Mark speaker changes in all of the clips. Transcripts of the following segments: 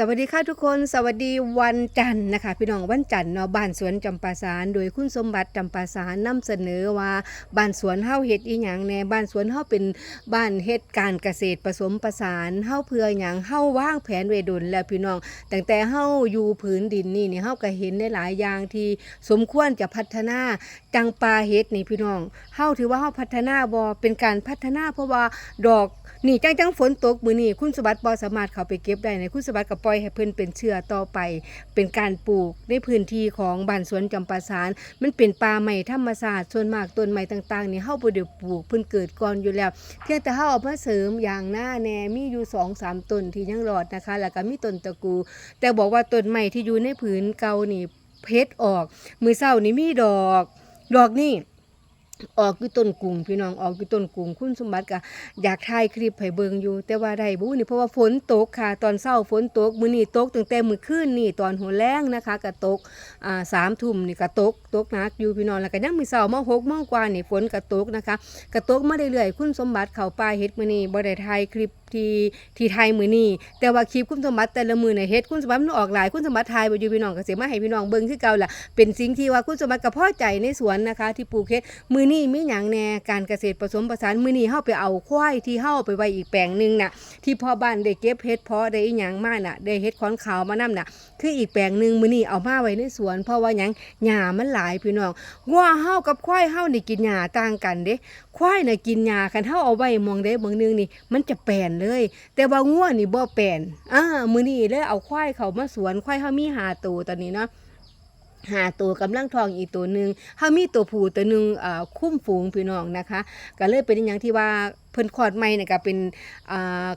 Speaker 1: สวัสดีค่ะทุกคนสวัสดีวันจันทร์นะคะ พี่น้องวันจันทร์เนาะบ้านสวนจำปาสารโดยคุณสมบัติจำปาสารนำเสนอว่าบ้านสวนเฮาเฮ็ดอีหยังแน่บ้านสวนเฮาเป็นบ้านเฮ็ดการเกษตรผสมผสานเฮาเพื่อหยังเฮาวางแผนไว้ดนแล้วพี่น้องตั้งแต่เฮาอยู่ผืนดินนี่นี่เฮาก็เห็นได้หลายอย่างที่สมควรจะพัฒนาจังปาเฮ็ดนี่พี่น้องเฮาถือว่าเฮาพัฒนาบ่เป็นการพัฒนาเพราะว่าดอกนี่จังจังฝนตกมือนี่คุณสมบัติบอสามารถเข้าไปเก็บได้ในคุณสมบัติก็ปล่อยให้เพิ่นเป็นเชื้อต่อไป เป็นการปลูกในพื้นที่ของบ้านสวนจำปาสารมันเป็นป่าไม้ธรรมชาติส่วนมากต้นไม้ต่างๆนี่เฮาบ่ได้ปลูกเพิ่นเกิดก่อนอยู่แล้วเพียงแต่เฮาเอามาเสริมอย่างหน้าแน่มีอยู่2 3ต้นที่ยังรอดนะคะ แล้วก็มีต้นตะกู แต่บอกว่าต้นไม้ที่อยู่ในผืนเก่านี่เพชรออก มือเศร้านี่มีดอก ดอกนี่ ออกอยู่ต้นกุ้งพี่น้องออกอยู่ต้นกุ้งคุณสมบัติก็อยากถ่ายคลิปให้เบิ่งอยู่ แต่ว่าได้บ่นี่เพราะว่าฝนตกค่ะ ตอนเช้าฝนตกมื้อนี้ตกตั้งแต่มื้อคืนนี่ตอนหัวแรงนะคะก็ตกอ่าสามทุ่มนี่ก็ตกตกหนักอยู่พี่น้องแล้วก็ยังมือเช้ามา6โมงกว่านี่ฝนก็ตกนะคะก็ตกมาเรื่อยๆคุณสมบัติเข้าป่าเฮ็ดมือนี้บ่ได้ถ่ายคลิปที่ที่ไทยมือนี้แต่ว่าคลิปคุณสมบัติแต่ละมือเนี่ยเฮ็ดคุณสมบัติมันออกหลายคุณสมบัติถ่ายบ่อยู่พี่น้องก็สิมาให้พี่น้องเบิ่งคือเก่าล่ะเป็นสิ่งที่ว่าคุณสมบัติก็พอใจในสวนนะคะ ที่ปลูกเฮ็ดมือนี้มีหยังแน่การเกษตรผสมผสานมือนี้เฮาไปเอาควายที่เฮาไปไว้อีกแปลงหนึงน่ะที่พ่อบ้านได้เก็บเฮ็ดเพาะได้อีหยังมาน่ะได้เฮ็ดขอนขาวมานํน่ะคืออีกแปลงนึงมือนี้เอามาไว้ในสวนเพราะว่าหยังหญ้ามันหลายพี่น้องงัวเฮากับควายเฮานี่กินหญ้าต่างกันเด้ควายน่ะกินหญ้าคันเฮาเอาไว้มองใดหมองหนึงนี่ มันจะแปลนเลย แต่ว่างัวนี่บ่แปลนอ่ามื้อนี้เลยเอาควายเข้ามาสวนควายเฮามีหาตัวตอนนี้เนาะหาตัวกำลังทองอีกตัวหนึ่งเฮามีตัวผู้ตัวหนึ่งอ่อคุ้มฝูงพี่น้องนะคะ ก็เลยเป็นอย่างที่ว่าเพิ่นคลอดใหม่เนี่ยก็เป็นอ่า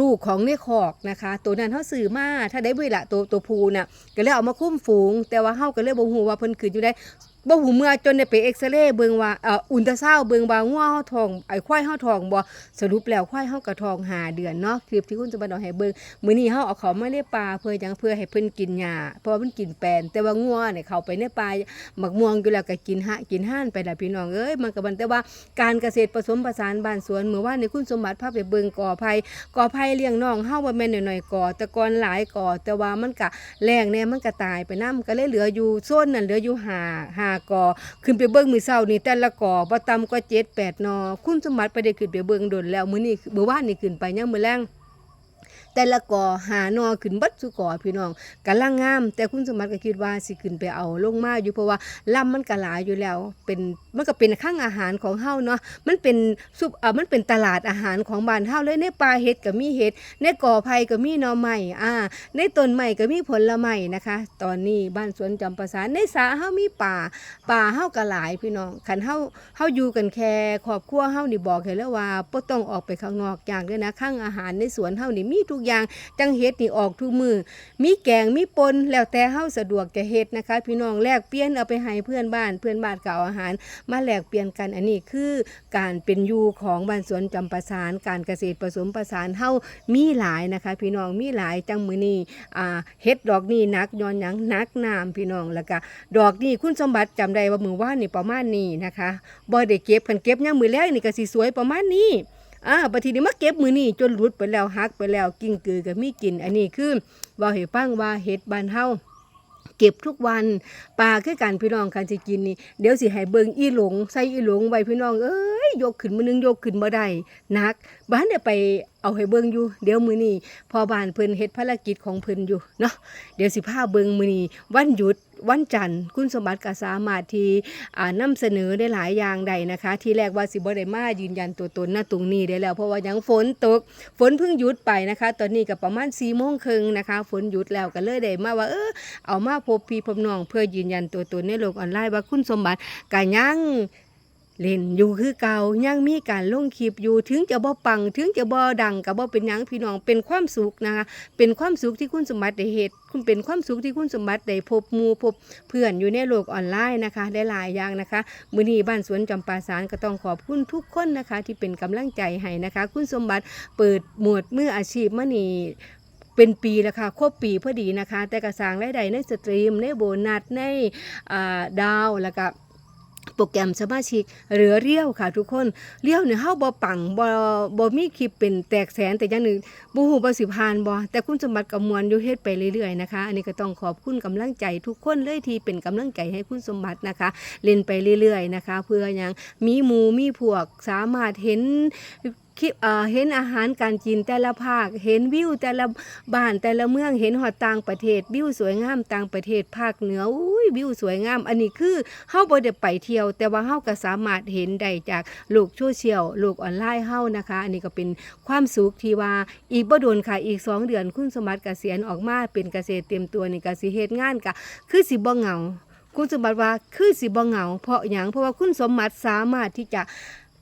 Speaker 1: ลูกของในคอกนะคะ ตัวนั้นเขาสื่อมาถ้าได้เวลาตัวตัวภูน่ะก็เลยเอามาคุ้มฝูง แต่ว่าเฮาก็เลยบ่ฮู้ว่าเพิ่นขึ้นอยู่ได้ บ่ฮู้เมื่อจนได้ไปเอ็กซเรย์เบิ่งว่าเอ่ออุลตราซาวด์เบิ่งว่างัวเฮาท้องไอ้ควายเฮาท้องบ่สรุปแล้วควายเฮาก็ท้องหาเดือนเนาะคลิปที่คุณจะมาเอาให้เบิ่งมื้อนี้เฮาเอาเขามาในป่าเพื่อหยังเพื่อให้เพิ่นกินหญ้าเพราะว่ามันกินแปลนแต่ว่างัวเนี่ยเข้าไปในป่าหมักม่วงอยู่แล้วก็กินหะกินห่านไปล่ะพี่น้องเอ้ยมันก็บันแต่ว่าการเกษตรผสมผสานบ้านสวนเมื่อว่านนี้คุณสมบัติพาไปเบิ่งก่อไผ่ก่อไผ่เลี้ยงน้องเฮาบ่แม่นน้อยๆกอแต่ก่อนหลายกอแต่ว่ามันก็แรงแน่มันก็ตายไปนํก็เลยเหลืออยู่โซนนั้นเหลืออยู่ห้าห้ากอขึ้นไปเบิ้งมือเศร้านี่แต่ละกอบ่ต่ำกว่า7 8นอ คุณสมบัติไปได้ขึ้นไปเบิ้งดนแล้วมื้อนี้เมื่อวานนี่ขึ้นไปยังมื้อแรง แต่ละก่อหานอขึ้นบัดสุก่อพี่น้องกำลังงาม แต่คุณสมบัติก็คิดว่าสิขึ้นไปเอาลงมาอยู่เพราะว่าลำมันก็หลายอยู่แล้ว เป็นมันก็เป็นข้างอาหารของเฮาเนาะมันเป็นซุปเอ่อมันเป็นตลาดอาหารของบ้านเฮาเลยในป่าเห็ดก็มีเห็ดในก่อไผ่ก็มีหน่อไม้อ่า ในต้นไม้ก็มีผลไม้นะคะ ตอนนี้บ้านสวนจำปาสารในสระเฮามีป่าป่าเฮาก็หลายพี่น้องคันเฮาเฮาอยู่กันแค่ครอบครัวเฮานี่บอกให้แล้วว่าบ่ต้องออกไปข้างนอกอย่างเลยนะข้างอาหารในสวนเฮานี่มีทุกอย่าง จังเฮ็ดนี่ออกทุกมือ มีแกงมีปนแล้วแต่เฮาสะดวกจะเฮ็ดนะคะ พี่น้องแลกเปลี่ยนเอาไปให้เพื่อนบ้าน เพื่อนบ้านก็เอาอาหาร มาแลกเปลี่ยนกันอันนี้คือการเป็นอยู่ของบ้านสวนจำปาสารการเกษตรผสมผสานเฮามีหลายนะคะ พี่น้องมีหลายจังมือนี้อ่าเฮ็ดดอกนี้นักย้อนหยังนักน้ำพี่น้องแล้วก็ดอกนี้คุณสมบัติจำได้ว่ามือว่านี่ประมาณนี้นะคะบ่ได้เก็บคันเก็บยามมื้อแรกนี่ก็สิสวยประมาณนี้ อ่าบัดทีนี้มาเก็บมือนี่จนหลุดไปแล้วหักไปแล้วกิ้งกือก็มีกิน อันนี้คือว่าให้ฟังว่าเห็ดบานเฮาเก็บทุกวันปลาคือการพี่น้องกันสิกินนี่เดี๋ยวสิให้เบิงอีหลงใส่อีหลงไว้พี่น้องเอ้ยยกขึ้นมือนึงยกขึ้นบ่ได้นัก บ้านเดี๋ยวไปเอาให้เบิงอยู่ เดี๋ยวมือนี้พอบานเพิ่นเฮ็ดภารกิจของเพิ่นอยู่เนาะเดี๋ยวสิพาเบิงมือนี้วันหยุด วันจันทร์ คุณสมบัติก็สามารถที่อ่าเสนอได้หลายอย่างใดนะคะ ที่แรกว่าสิบ่ได้มายืนยันตัวตนหน้าตรงนี้ได้แล้ว เพราะว่ายังฝนตก ฝนเพิ่งหยุดไปนะคะ ตอนนี้ก็ประมาณ4ี่โมงครึ่งนะคะ ฝนหยุดแล้วก็เลยได้มาว่าเออเอามาพบพี่พบน้อง เพื่อยืนยันตัวตนในโลกออนไลน์ว่าคุณสมบัติก็ยัง เล่นอยู่คือเก่ายังมีการลงคลิปอยู่ถึงจะบ่ปัง ถึงจะบ่ดังก็บ่เป็นยังพี่น้องเป็นความสุขนะคะเป็นความสุขที่คุณสมบัติได้เฮ็ดคุณเป็นความสุขที่คุณสมบัติได้พบมูพบเพื่อนอยู่ในโลกออนไลน์นะคะ ได้หลายอย่างนะคะมือนี้บ้านสวนจำปาสารก็ต้องขอบคุณทุกคนนะคะ ที่เป็นกำลังใจให้นะคะ คุณสมบัติเปิดหมวดมืออาชีพมานี่เป็นปีแล้วค่ะครบปีพอดีนะคะ แต่กระสางรายได้ในสตรีมในโบนัสในดาวแล้วก็ โปรแกรมสมาชิกเหลือเรี่ยวค่ะทุกคนเรี่ยวเนี่ยเฮาบ่ปังบ่บ่มีคลิปเป็นแตกแสนแต่อย่างหนึงบ่ฮู้บ่สิผ่านบ่แต่คุณสมบัติก็มวลอยู่เฮ็ดไปเรื่อยๆนะคะ อันนี้ก็ต้องขอบคุณกำลังใจทุกคนเลยที่เป็นกำลังใจให้คุณสมบัตินะคะ เล่นไปเรื่อยๆนะคะ เพื่อยังมีหมู่มีพวกสามารถเห็น คลิปเอ่อเห็นอาหารการกินแต่ละภาค เห็นวิวแต่ละบ้านแต่ละเมือง เห็นหอดต่างประเทศ วิวสวยงามต่างประเทศภาคเหนืออุ้ยวิวสวยงาม อันนี้คือเฮาบ่ได้ไปเที่ยว แต่ว่าเฮาก็สามารถเห็นได้จากโลกโซเชียลโลกออนไลน์เฮานะคะ อันนี้ก็เป็นความสุขที่ว่าอีกบ่โดนค่ะอีก 2 เดือนคุณสมบัติเกษียณออกมาเป็นเกษตรเตรีมตัวนี่ก็สิเฮ็ดงานก็คือสิบ่เหงา คุณสมบัติว่าคือสิบ่เหงาเพราะหยังเพราะว่าคุณสมบัติสามารถที่จะ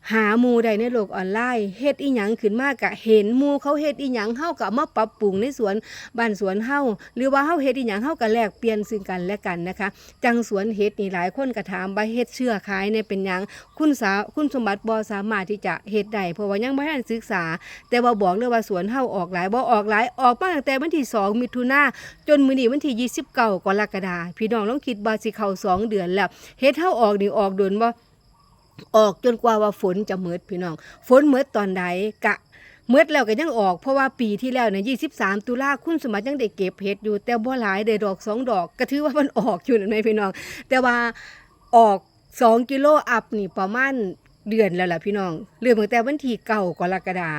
Speaker 1: หาหมู่ได้ในโลกออนไลน์เฮ็ดอีหยังขึ้นมากกะเห็นหมูเขาเฮ็ดอีหยังเฮาก็มาปรับปรุงในสวนบ้านสวนเฮาหรือว่าเฮาเฮ็ดอีหยังเฮาก็แลกเปลี่ยนซึ่งกันและกันนะคะ จังสวนเฮ็ดนี่หลายคนก็ถามว่าเฮ็ดเชื่อขายเนี่ยเป็นหยังคุณสาคุณสมบัติบ่สามารถที่จะเฮ็ดได้เพราะว่ายังบ่ทันศึกษา แต่ว่าบอกเลยว่าสวนเฮาออกหลายบ่ออกหลายออกมาตั้งแต่วันที่ 2 มิถุนาจนมื้อนี้วันที่29กรกฎาคมพี่น้องลองคิดว่าสิเข้าสองเดือนแล้วเฮ็ดเฮาออกนี่ออกโดนบ่ ออกจนกว่าว่าฝนจะหมดพี่น้อง ฝนหมดตอนใดกะเมื่อแล้วก็ยังออกเพราะว่าปีที่แล้วเนี่ย23ตุลาคุณสมบัติยังได้เก็บเห็ดอยู่ แต่บ่หลายได้ดอกสองดอก ก็ถือว่ามันออกอยู่นั่นไหมพี่น้อง แต่ว่าออก2กิโลอัพนี่ประมาณเดือนแล้วล่ะพี่น้อง เริ่มตั้งแต่วันที่เก่ากรกฎา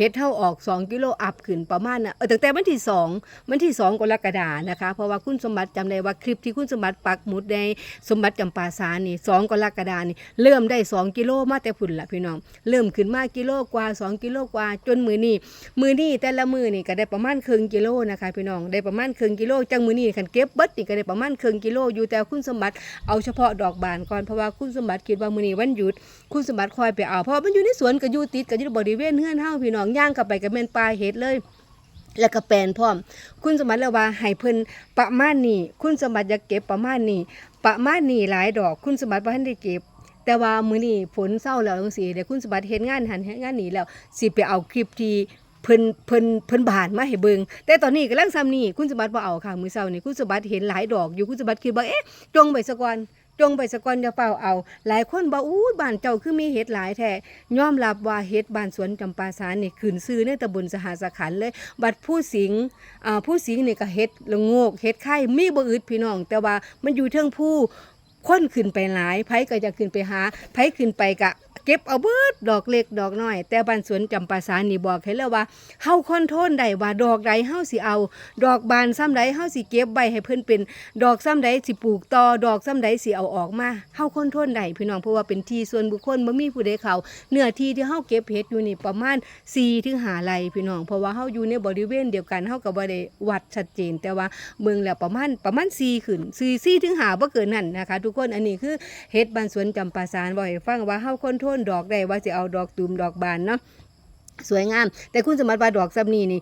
Speaker 1: เฮ็ดเท่าออก 2 กิโลอัพขึ้นประมาณน่ะเออตั้งแต่วันที่ 2 วันที่ 2กรกฎานะคะ เพราะว่าคุณสมบัติจำได้ว่าคลิปที่คุณสมบัติปักหมุดในสมบัติจำปาสานี่2กรกฎานี่เริ่มได้ 2 กิโลมาแต่พุ่นละพี่น้อง เริ่มขึ้นมากิโลกว่า 2 กิโลกว่าจนมือนี้มือนี้แต่ละมือนี่ก็ได้ประมาณครึ่งกิโลนะคะพี่น้องได้ประมาณครึ่งกิโลจังมือนี้คันเก็บเบิดนี่ก็ได้ประมาณครึ่งกิโลอยู่แต่คุณสมบัติเอาเฉพาะดอกบานก่อนเพราะว่าคุณสมบัติคิดว่ามือนี้วันหยุด คุณสมบัติคอยไปเอาเพราะว่ามันอยู่ในสวนก็อยู่ติดกับอยู่บริเวณเฮือนเฮาพี่น้องย่างเข้าไปก็แม่นปลาเฮ็ดเลย แล้วก็แปลนพร้อม คุณสมบัติแล้วว่าให้เพิ่นประมาณนี้คุณสมบัติอยากเก็บประมาณนี้ประมาณนี้หลายดอก คุณสมบัติบ่ทันได้เก็บแต่ว่ามื้อนี้ฝนเศร้าแล้วจังซี่เดี๋ยวคุณสมบัติเฮ็ดงานหันเฮ็ดงานนี้แล้วสิไปเอาคลิปที่เพิ่นเพิ่นเพิ่นบานมาให้เบิงแต่ตอนนี้กำลังซ้ำนี่คุณสมบัติบ่เอาค่ะมื้อเช้านี่คุณสมบัติเห็นหลายดอกอยู่คุณสมบัติคิดว่าเอ๊ะจงไปซะก่อน จงไปสะก่อนอย่าเฝ้าเอา หลายคนบอกอู้บ้านเจ้าคือมีเห็ดหลายแท้ยอมรับว่าเห็ดบ้านสวนจำปาสารนี่ขืนซื้อในตำบลสหสขันธ์เลย บัดผู้สิงอ่าผู้สิงนี่ก็เห็ดละโงกเห็ดไข่มีบ่อึดพี่น้อง แต่ว่ามันอยู่เทิงผู้คนขึ้นไปหลายไผก็จะขึ้นไปหาไผขึ้นไปกะ ก็บเอาเบิดดอกเล็กดอกน้อย แต่บ้านสวนจำปาสานี่บอกให้แล้วว่าเฮาคอนโทรลได้ว่าดอกใดเฮาสิเอา ดอกบานซ้ำใดเฮาสิเก็บไว้ให้เพิ่นเป็น ดอกซ้ำใดสิปลูกต่อดอกซ้ำใดสิเอาออกมาเฮาคอนโทรลได้พี่น้องเพราะว่าเป็นที่ส่วนบุคคลบ่มีผู้ใดเขาเนื้อที่ที่เฮาเก็บเห็ดอยู่นี่ประมาณ4ถึง5ไร่พี่น้องเพราะว่าเฮาอยู่ในบริเวณเดียวกันเฮาก็บ่ได้วัดชัดเจน แต่ว่าเมืองแล้วประมาณประมาณ4ขึ้น4 4ถึง5บ่เกินนั้นนะคะ ทุกคนอันนี้คือเฮ็ดบ้านสวนจำปาสารบ่ให้ฟังว่าเฮาคอนโทรนดอกได้ว่าสิเอาดอกตูมดอกบานเนาะสวยงาม แต่คุณสมบัติว่าดอกซับนี้นี่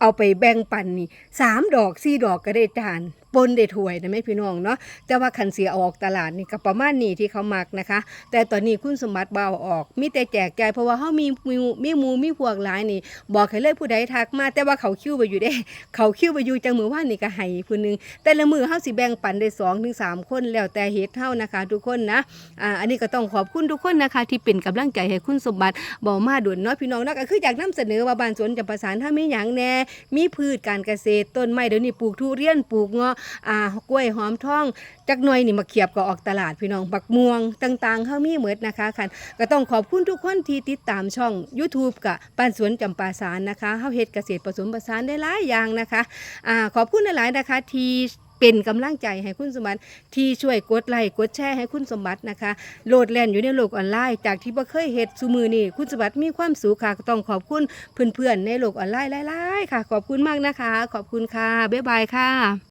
Speaker 1: เอาไปแบ่งปันนี่สามดอกสี่ดอกก็ได้จาน ปนได้ถ้วยนะแม่พี่น้องเนาะแต่ว่าคันเสียออกตลาดนี่ก็ประมาณนี้ที่เขามักนะคะ แต่ตอนนี้คุณสมบัติเบาออก มีแต่แจกจ่ายเพราะว่าเขามีมีมีมูมีพวกหลายนี่ บอกให้เลยผู้ใดทักมา แต่ว่าเขาคิ้วไปอยู่ได้ เขาคิ้วไปอยู่จังมือว่านี่ก็ให้ผู้หนึง แต่ละมือเฮาสิแบ่งปันได้สองถึงสามคนแล้วแต่เฮ็ดเฮานะคะ ทุกคนนะอ่าอันนี้ก็ต้องขอบคุณทุกคนนะคะ ที่เป็นกำลังใจให้คุณสมบัติบอกมาด่วนเนาะพี่น้องเนาะก็คืออยากนํเสนอว่าบ้านสวนจำปาสารถ้ามีหยังแน่มีพืชการเกษตรต้นไม้เดี๋ยวนี้ปลูกทุเรียนปลูกเงาะอ่ากล้วยหอมทองจักหน่อยนี่มาเขียบก็ออกตลาดพี่น้องบักม่วงต่างๆเขามีเหมือดนะคะคันก็ต้องขอบคุณทุกคนที่ติดตามช่อง YouTube กับบ้านสวนจำปาสารนะคะเฮาเฮ็ดเกษตรผสมผสานได้หลายอย่างนะคะอ่าขอบคุณหลายๆนะคะที่เป็นกำลังใจให้คุณสมบัติที่ช่วยกดไลค์กดแชร์ให้คุณสมบัตินะคะโหลดแล่นอยู่ในโลกออนไลน์ จากที่บ่เคยเฮ็ดซุมือนี่คุณสมบัติมีความสุขค่ะก็ต้องขอบคุณเพื่อนๆในโลกออนไลน์หลายๆค่ะ ขอบคุณมากนะคะ ขอบคุณค่ะบ๊ายบายค่ะ